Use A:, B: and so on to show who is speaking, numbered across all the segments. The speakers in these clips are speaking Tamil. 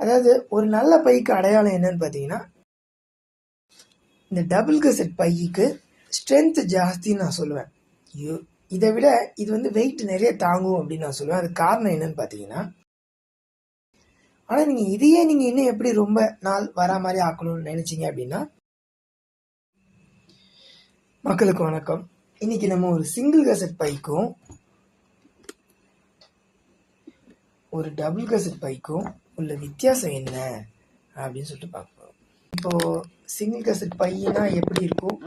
A: அதாவது ஒரு நல்ல பைக்கு அடையாளம் என்னன்னு பார்த்தீங்கன்னா இந்த டபுள் கசட் பைக்கு ஸ்ட்ரென்த் ஜாஸ்தின்னு நான் சொல்லுவேன். இதை விட இது வந்து வெயிட் நிறைய தாங்கும் அப்படின்னு நான் சொல்லுவேன். அது காரணம் என்னன்னு பார்த்தீங்கன்னா ஆனால் நீங்கள் இதையே நீங்கள் இன்னும் எப்படி ரொம்ப நாள் வரா மாதிரி ஆக்கணும்னு நினச்சிங்க அப்படின்னா மக்களுக்கு வணக்கம். இன்னைக்கு நம்ம ஒரு சிங்கிள் கசட் பைக்கும் ஒரு டபுள் கசட் பைக்கும் உள்ள வித்தியாசம் என்ன? அப்படின்னு சொல்லிட்டு பார்ப்போம். இப்போது சிங்கிள் கசட் பையனா எப்படி இருக்கும்?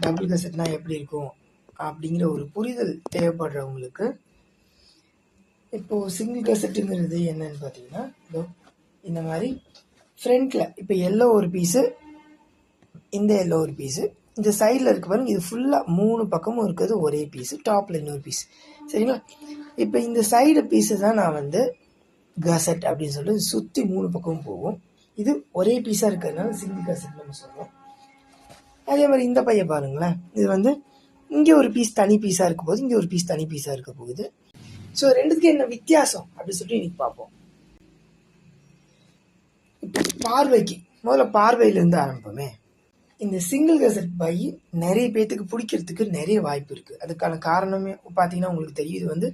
A: டபுள் கசட்னா எப்படி இருக்கும்? அப்படிங்கிற ஒரு புரிதல் தேவைப்படுறவங்களுக்கு இப்போது சிங்கிள் கசெட்டுங்கிறது என்னன்னு பார்த்தீங்கன்னா இதோ இந்த மாதிரி ஃப்ரண்ட்டில் இப்போ எல்லோ ஒரு பீஸு இந்த எல்லோ ஒரு பீஸு இந்த சைடில் இருக்க பாருங்க இது ஃபுல்லாக மூணு பக்கமும் இருக்கிறது ஒரே பீஸு டாப்பில் இன்னொரு பீஸ் சரிங்களா? இப்போ இந்த சைடு பீஸு தான் நான் வந்து கசட் அப்படின்னு சொல்லிட்டு சுற்றி மூணு பக்கமும் போகும். இது ஒரே பீஸாக இருக்கிறதுனால சிங்கிள் கசட் நம்ம சொல்லுவோம் அதே மாதிரி இந்த பையன் பாருங்களேன். இது வந்து இங்கே ஒரு பீஸ் தனி பீஸாக இருக்க போகுது இங்கே ஒரு பீஸ் தனி பீஸாக இருக்க போகுது. ஸோ ரெண்டுத்துக்கு என்ன வித்தியாசம் அப்படின்னு சொல்லிட்டு இன்னைக்கு பார்ப்போம். இப்போ பார்வைக்கு முதல்ல பார்வையிலேருந்து ஆரம்பிப்போமே. இந்த சிங்கிள் கசட் பை நிறைய பேர்த்துக்கு பிடிக்கிறதுக்கு நிறைய வாய்ப்பு இருக்குது அதுக்கான காரணமே பார்த்தீங்கன்னா உங்களுக்கு தெரியும். இது வந்து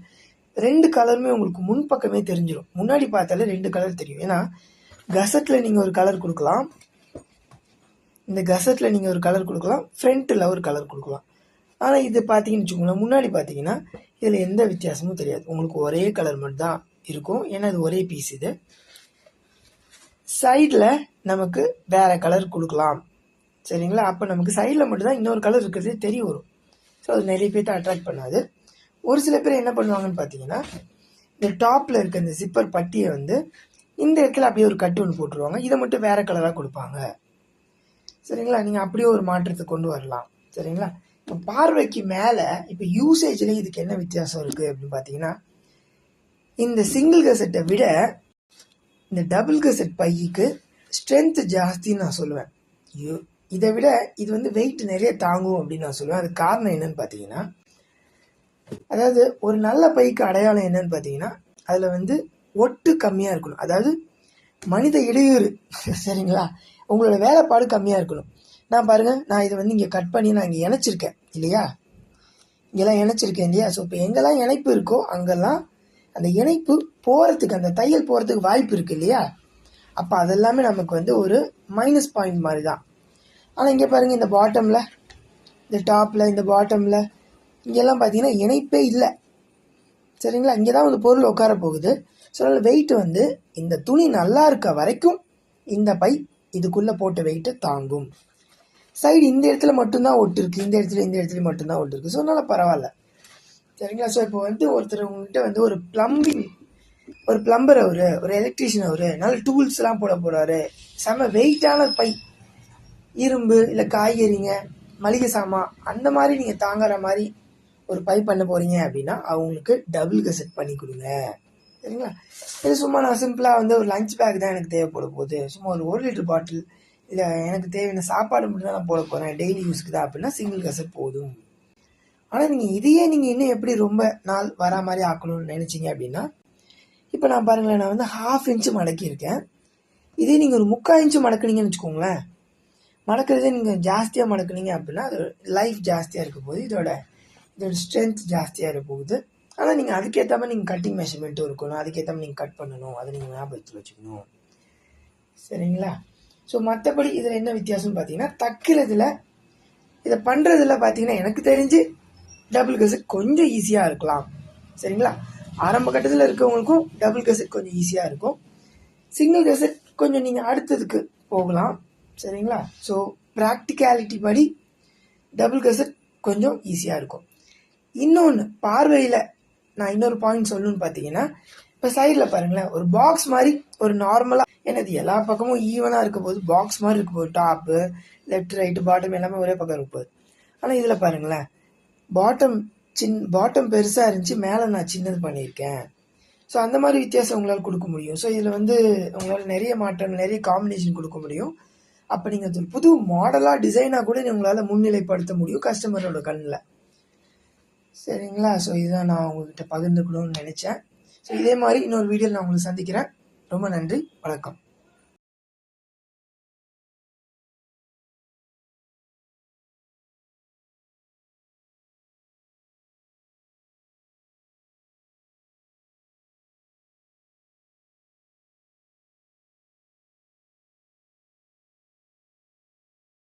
A: ரெண்டு கலருமே உங்களுக்கு முன்பக்கமே தெரிஞ்சிடும் முன்னாடி பார்த்தாலே ரெண்டு கலர் தெரியும். ஏன்னா கசட்டில் நீங்கள் ஒரு கலர் கொடுக்கலாம். இந்த கசட்டில் நீங்கள் ஒரு கலர் கொடுக்கலாம். ஃப்ரண்ட்டில் ஒரு கலர் கொடுக்கலாம். ஆனால் இது பார்த்தீங்கன்னு வச்சுக்கோங்களேன் முன்னாடி பார்த்தீங்கன்னா இதில் எந்த வித்தியாசமும் தெரியாது. உங்களுக்கு ஒரே கலர் மட்டும்தான் இருக்கும். ஏன்னா இது ஒரே பீஸ் இது. சைடில் நமக்கு வேறு கலர் கொடுக்கலாம். சரிங்களா? அப்போ நமக்கு சைடில் மட்டும்தான் இன்னொரு கலர் இருக்கிறது தெரிய வரும். ஸோ அது நிறைய பேர்த்த அட்ராக்ட் பண்ணாது. ஒரு சில பேர் என்ன பண்ணுவாங்கன்னு பார்த்தீங்கன்னா இந்த டாப்பில் இருக்க இந்த சிப்பர் பட்டியை வந்து இந்த இடத்துல அப்படியே ஒரு கட்டு ஒன்று போட்டுருவாங்க. இதை மட்டும் வேறு கலராக கொடுப்பாங்க. சரிங்களா? நீங்கள் அப்படியே ஒரு மாற்றத்தை கொண்டு வரலாம். சரிங்களா? இப்போ பார்வைக்கு மேலே இப்போ யூசேஜில் இதுக்கு என்ன வித்தியாசம் இருக்குது அப்படின்னு பார்த்தீங்கன்னா இந்த சிங்கிள் கசெட்டை விட இந்த டபுள் கசெட் பைக்கு ஸ்ட்ரென்த் ஜாஸ்தின்னு நான் சொல்லுவேன். யு- இதை விட இது வந்து வெயிட் நிறைய தாங்கும் அப்படின்னு நான் சொல்லுவேன். அது காரணம் என்னன்னு பார்த்தீங்கன்னா அதாவது ஒரு நல்ல பைக்கு அடையாளம் என்னன்னு பார்த்தீங்கன்னா அதில் வந்து ஒட்டு கம்மியாக இருக்கணும். அதாவது மனித இடையூறு. சரிங்களா? உங்களோட வேலைப்பாடு கம்மியாக இருக்கணும். நான் பாருங்க நான் இதை வந்து இங்கே கட் பண்ணி நான் இங்கே இணைச்சிருக்கேன் இல்லையா? இங்கெல்லாம் இணைச்சிருக்கேன் இல்லையா? ஸோ இப்போ எங்கெல்லாம் இணைப்பு இருக்கோ அங்கெல்லாம் அந்த இணைப்பு போகிறதுக்கு அந்த தையல் போகிறதுக்கு வாய்ப்பு இருக்குது இல்லையா? அப்போ அதெல்லாமே நமக்கு வந்து ஒரு மைனஸ் பாயிண்ட் மாதிரி தான். ஆனால் இங்கே பாருங்கள் இந்த பாட்டமில் இந்த டாப்பில் இந்த பாட்டமில் இங்கெல்லாம் பார்த்தீங்கன்னா இணைப்பே இல்லை. சரிங்களா? இங்கே தான் வந்து பொருள் உட்கார போகுது. ஸோ அதனால் வெயிட் வந்து இந்த துணி நல்லா இருக்க வரைக்கும் இந்த பை இதுக்குள்ளே போட்ட வெயிட்டை தாங்கும். சைடு இந்த இடத்துல மட்டும்தான் ஒட்டு இந்த இடத்துல இந்த இடத்துல மட்டும்தான் ஒட்டு ஸோ அதனால பரவாயில்ல. சரிங்களா? ஸோ இப்போ வந்து ஒருத்தர் உங்ககிட்ட வந்து ஒரு ப்ளம்பிங் ஒரு ப்ளம்பர் அவரு ஒரு எலக்ட்ரீஷியன் அவரு நல்ல டூல்ஸ்லாம் போட போகிறாரு செம வெயிட்டான பை. இரும்பு இல்லை காய்கறிங்க மளிகை சாமான் அந்த மாதிரி நீங்கள் தாங்குற மாதிரி ஒரு பை பண்ண போறீங்க அப்படின்னா அவங்களுக்கு டபுள் கசெட் பண்ணி கொடுங்க. சரிங்களா? இது சும்மா நான் சிம்பிளாக வந்து ஒரு லஞ்ச் பேக் தான் எனக்கு தேவைப்பட போகுது. சும்மா ஒரு ஒரு லிட்டர் பாட்டில் இல்லை எனக்கு தேவையான சாப்பாடு மட்டும் தான் நான் போட போகிறேன் டெய்லி யூஸ்க்கு தான் அப்படின்னா சிங்கிள் கசெட் போதும். ஆனால் நீங்கள் இதையே நீங்கள் இன்னும் எப்படி ரொம்ப நாள் வரா மாதிரி ஆக்கணும்னு நினச்சிங்க அப்படின்னா இப்போ நான் பாருங்களேன் நான் வந்து ஹாஃப் இன்ச்சு மடக்கியிருக்கேன் இதே நீங்கள் ஒரு முக்கால் இன்ச்சு மடக்குனீங்கன்னு வச்சுக்கோங்களேன். மடக்கிறதே நீங்கள் ஜாஸ்தியாக மடக்குனீங்க அப்படின்னா அது லைஃப் ஜாஸ்தியாக இருக்க போது இதோட இதோட ஸ்ட்ரென்த் ஜாஸ்தியாக இருக்க போகுது ஆனால் நீங்கள் அதுக்கேற்ற மாதிரி நீங்கள் கட்டிங் மெஷர்மெண்ட்டும் இருக்கணும். அதுக்கேற்ற மாதிரி நீங்கள் கட் பண்ணணும். அதை நீங்கள் ஞாபகத்தில் வச்சுக்கணும். சரிங்களா? ஸோ மற்றபடி இதில் என்ன வித்தியாசம்னு பார்த்தீங்கன்னா தக்கிறதுல இதை பண்ணுறதுல பார்த்தீங்கன்னா எனக்கு தெரிஞ்சு டபுள் கசட் கொஞ்சம் ஈஸியாக இருக்கலாம். சரிங்களா? ஆரம்ப கட்டத்தில் இருக்கவங்களுக்கும் டபுள் கசட் கொஞ்சம் ஈஸியாக இருக்கும். சிங்கிள் கசட் கொஞ்சம் நீங்கள் அடுத்ததுக்கு போகலாம். சரிங்களா? ஸோ ப்ராக்டிகாலிட்டி படி டபுள் கசட் கொஞ்சம் ஈஸியாக இருக்கும். இன்னொன்று பார்வையில் நான் இன்னொரு பாயிண்ட் சொல்லணும்னு பார்த்தீங்கன்னா இப்போ சைடில் பாருங்களேன் ஒரு பாக்ஸ் மாதிரி ஒரு நார்மலாக என்னது எல்லா பக்கமும் ஈவனாக இருக்க போது பாக்ஸ் மாதிரி இருக்க போது டாப்பு லெஃப்ட் ரைட்டு பாட்டம் எல்லாமே ஒரே பக்கம் இருக்க போகுது ஆனால் இதில் பாருங்களேன் பாட்டம் சின் பாட்டம் பெருசாக இருந்துச்சு மேலே நான் சின்னது பண்ணியிருக்கேன். ஸோ அந்த மாதிரி வித்தியாசம் உங்களால் கொடுக்க முடியும். ஸோ இதில் வந்து உங்களால் நிறைய மாற்றங்கள் நிறைய காம்பினேஷன் கொடுக்க முடியும். அப்போ நீங்கள் புது மாடலாக டிசைனாக கூட உங்களால் முன்னிலைப்படுத்த முடியும் கஸ்டமரோட கண்ணில். சரிங்களா? ஸோ இதுதான் நான் உங்கள்கிட்ட பகிர்ந்துக்கணும்னு நினச்சேன். ஸோ இதே மாதிரி இன்னொரு வீடியோவில் நான் உங்களை சந்திக்கிறேன். ரொம்ப நன்றி. வணக்கம்.